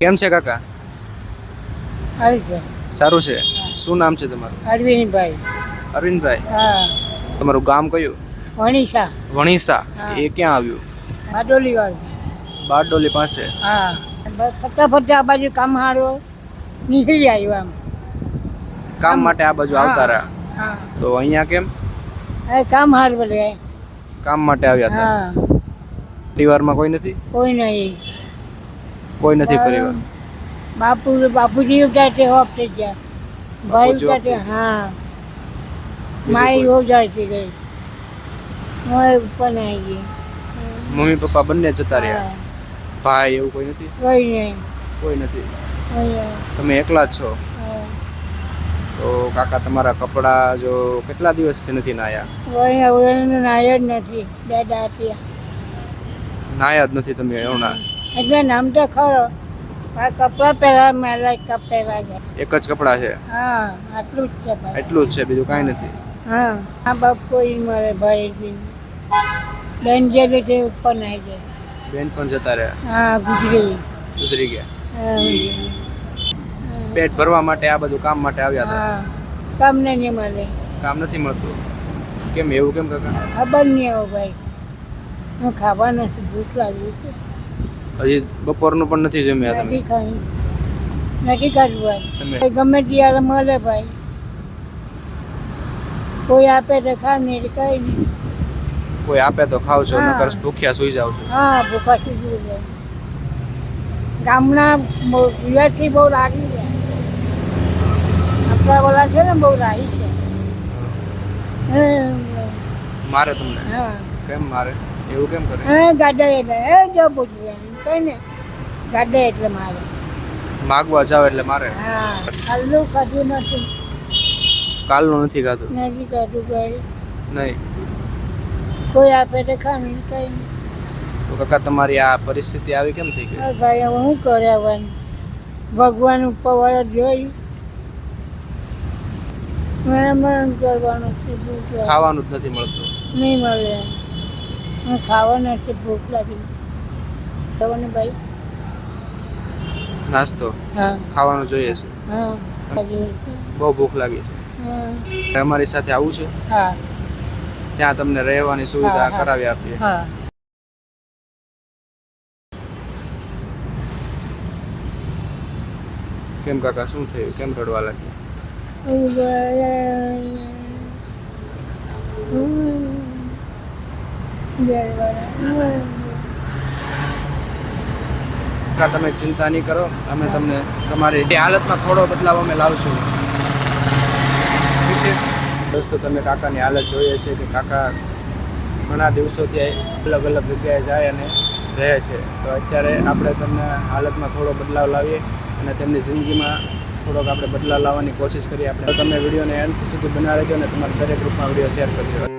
કેમ છે કાકા? છે. સારું છે? શું નામ છે તમારું? અરવિંદભાઈ. અરવિંદભાઈ. હા. તમારું ગામ કયું? વણીસા વણીસા એ ક્યાં આવ્યું? બારડોલી વાળું બારડોલી પાસે? હા. ફરતા આ બાજુ કામ હારો નીકળી આવ્યો આમ. કામ માટે આ બાજુ આવતા રહ્યા તો અહીંયા કેમ? કામ હાર બોલે કામ માટે આવ્યા હતા? પરિવારમાં કોઈ નથી? કોઈ નહીં. કોઈ નથી પરિવાર. બાપુ બાપુજી ઉઠાય તે હોપ થઈ ગયા ભાઈ ઉઠાય તે હા. માય માઈ હો જાય છે ગઈ હું ઉપર આવી ગઈ. મમ્મી પપ્પા બંને જતા રહ્યા. ભાઈ એવું કોઈ નથી? કોઈ નહીં. કોઈ નથી. તમે એકલા જ છો? તો કાકા તમારા કપડા જો કેટલા દિવસથી નથી નાયા? નાયા જ નથી. બે દાંતિયા નાયા જ નથી તમે એવના એટલે નામ તો ખરો. આ કપડાં પહેરવા મેલા પહેલા છે. એક જ કપડાં છે? હા આટલું જ છે એટલું જ છે બીજું કાંઈ નથી. હા આ બાપ કોઈ મળે ભાઈ બી. બેન જે રીતે ઉપર નાઈ જાય. બેન પણ જતા રહે હા ગુજરી ગુજરી ગયા. પેટ ભરવા માટે આ બધું કામ માટે આવ્યા હતા? હા તમને નહીં મળે. કામ નથી મળતું? કેમ એવું કેમ કાકા? ખબર નહીં આવો ભાઈ. હું ખાવા નથી ભૂખ લાગી છે. હજી બપોરનું પણ નથી જમ્યા તમે? નથી ખાધું ભાઈ. ગમે ત્યારે મળે ભાઈ. કોઈ આપે તો ખાવ નહીં કઈ નહીં. કોઈ આપે તો ખાવ છો. નકર ભૂખ્યા સુઈ જાવ છો. હા ભૂખા સુઈ જાવ ગામના દિવસથી બહુ લાગી છે. આપણા વાળા છે ને બહુ રાહી છે. મારે તમને? હા. કેમ મારે? એવું કેમ કરે? હા ગાડા એ જો પૂછવું કઈ ને ગાડે એટલે મારે. માગવા જાવ એટલે મારે? હા કાલનું ખાધું નથી. કાલનું નથી ખાધું? નથી ખાધું ભાઈ. નહીં. કોઈ આપે તો ખાવાનું કઈ નહીં તો કાકા તમારી આ પરિસ્થિતિ આવી કેમ થઈ ગઈ? ભાઈ હવે શું કર્યા ભગવાન ઉપર જોયું. મહેમાન કરવાનું છે ખાવાનું જ નથી મળતું. નહીં મળે. હું ખાવા નથી ભૂખ લાગી. ખાવાને ભાઈ? નાસ્તો? હા. ખાવાનું જોઈએ છે. હા. બહુ ભૂખ લાગી છે. અમારી સાથે આવું છે. હા. ત્યાં તમને રહેવાની સુવિધા. કરાવી આપીએ. હા. કેમ કાકા શું થયું? કેમ રડવા લાગ્યા? કાકા તમે ચિંતા નહીં કરો. અમે તમને તમારી હાલતમાં થોડો બદલાવ અમે લાવશું. ઠીક છે? દોસ્તો, તમે કાકાની હાલત જોઈએ છે કે કાકા ઘણા દિવસોથી અલગ અલગ જગ્યાએ જાય અને રહે છે. તો અત્યારે આપણે તમને હાલતમાં થોડો બદલાવ લાવીએ અને તેમની જિંદગીમાં થોડોક આપણે બદલાવ લાવવાની કોશિશ કરીએ. આપણે તમે વિડીયોને અંત સુધી બનાવી દો અને તમારા દરેક ગ્રુપમાં વીડિયો શેર કરી દો.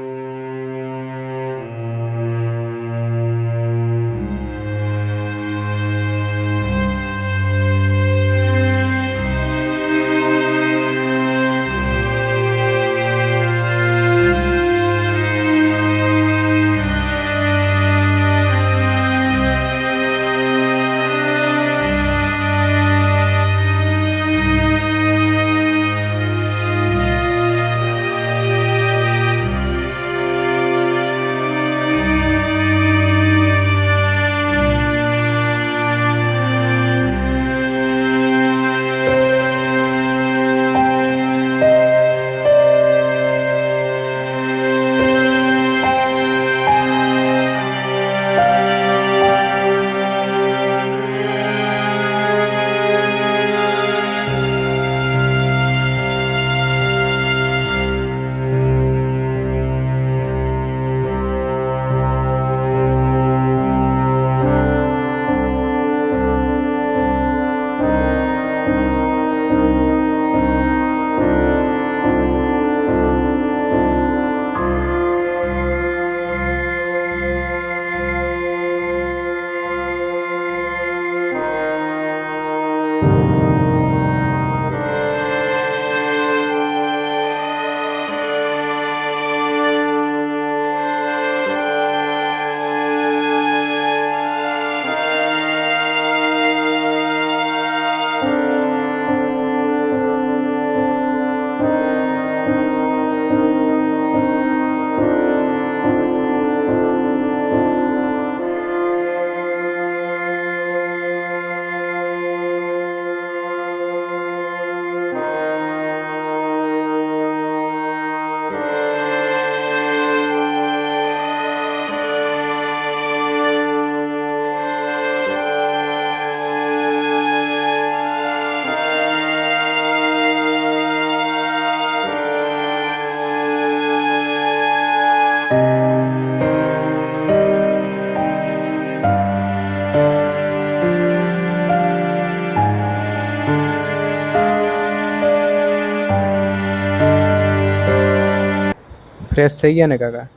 ફ્રેશ થઈ ગયા ને કાકા?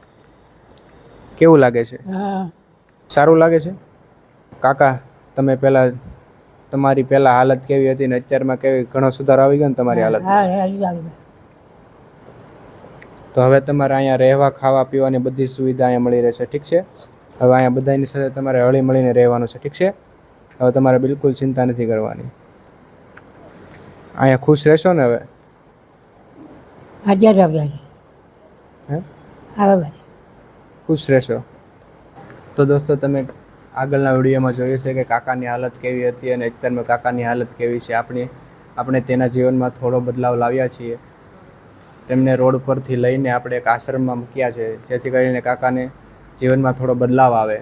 કેવું લાગે છે? હા. સારું લાગે છે? કાકા તમે પહેલાં તમારી પહેલાં હાલત કેવી હતી ને અત્યારમાં કેવી? ઘણો સુધારો આવી ગયો ને તમારી હાલત તો હવે તમારે અહીંયા રહેવા ખાવા પીવાની બધી સુવિધા અહીંયા મળી રહેશે ઠીક છે? હવે અહીંયા બધાની સાથે તમારે હળી મળીને રહેવાનું છે ઠીક છે? હવે તમારે બિલકુલ ચિંતા નથી કરવાની. અહીંયા ખુશ રહેશો ને હવે? હાજર આવે ખુશ રહેશો. તો દોસ્તો, તમે આગળના વિડીયોમાં જોયું છે કે કાકાની હાલત કેવી હતી અને અત્યારમાં કાકાની હાલત કેવી છે. આપણી, આપણે તેના જીવનમાં થોડો બદલાવ લાવ્યા છીએ. તેમને રોડ પરથી લઈને આપણે એક આશ્રમમાં મૂક્યા છે, જેથી કરીને કાકાને જીવનમાં થોડો બદલાવ આવે.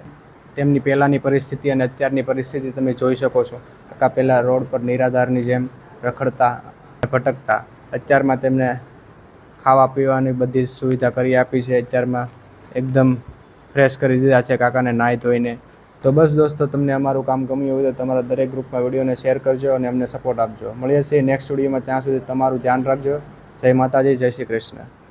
તેમની પહેલાંની પરિસ્થિતિ અને અત્યારની પરિસ્થિતિ તમે જોઈ શકો છો. કાકા પહેલાં રોડ પર નિરાધારની જેમ રખડતા ભટકતા. અત્યારમાં તેમને ખાવા પીવાની બધી સુવિધા કરી આપી છે. અત્યારમાં એકદમ ફ્રેશ કરી દીધા છે કાકાને નાહી ધોઈને. તો બસ દોસ્તો, તમને અમારું કામ ગમ્યું હોય તો તમારા દરેક ગ્રુપમાં વિડીયોને શેર કરજો અને અમને સપોર્ટ આપજો. મળીએ છીએ નેક્સ્ટ વિડીયોમાં ત્યાં સુધી તમારું ધ્યાન રાખજો. જય માતાજી, જય શ્રી કૃષ્ણ.